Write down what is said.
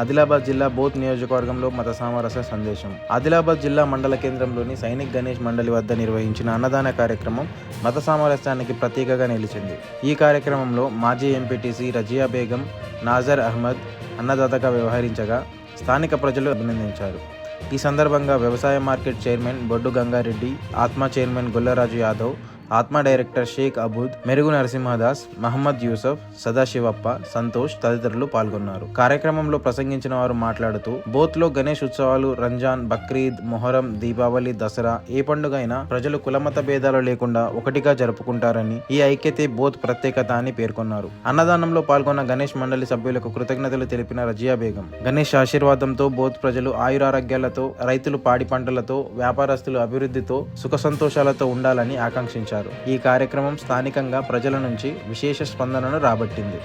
ఆదిలాబాద్ జిల్లా బోత్ నియోజకవర్గంలో మత సామరస్య సందేశం. ఆదిలాబాద్ జిల్లా మండల కేంద్రంలోని సైనిక్ గణేష్ మండలి వద్ద నిర్వహించిన అన్నదాన కార్యక్రమం మత సామరస్యానికి ప్రతీకగా నిలిచింది. ఈ కార్యక్రమంలో మాజీ ఎంపీటీసీ రజియా బేగం నాజర్ అహ్మద్ అన్నదాతగా వ్యవహరించగా స్థానిక ప్రజలు అభినందించారు. ఈ సందర్భంగా వ్యవసాయ మార్కెట్ చైర్మన్ బొడ్డు గంగారెడ్డి ఆత్మ చైర్మన్ గొల్లరాజు యాదవ్ ఆత్మ డైరెక్టర్ షేక్ అబూద్ మెరుగు నరసింహదాస్ మహమ్మద్ యూసఫ్ సదాశివప్ప సంతోష్ తదితరులు పాల్గొన్నారు. కార్యక్రమంలో ప్రసంగించిన వారు మాట్లాడుతూ బోత్లో గణేష్ ఉత్సవాలు రంజాన్ బక్రీద్ మొహరం దీపావళి దసరా ఏ పండుగ అయినా ప్రజలు కులమత భేదాలు లేకుండా ఒకటిగా జరుపుకుంటారని ఈ ఐక్యతే బోత్ ప్రత్యేకత అని పేర్కొన్నారు. అన్నదానంలో పాల్గొన్న గణేష్ మండలి సభ్యులకు కృతజ్ఞతలు తెలిపిన రజియా బేగం గణేష్ ఆశీర్వాదంతో బోత్ ప్రజలు ఆయురారోగ్యాలతో రైతులు పాడి పంటలతో వ్యాపారస్తులు అభివృద్ధితో సుఖ సంతోషాలతో ఉండాలని ఆకాంక్షించారు. ఈ కార్యక్రమం స్థానికంగా ప్రజల నుంచి విశేష స్పందనను రాబట్టింది.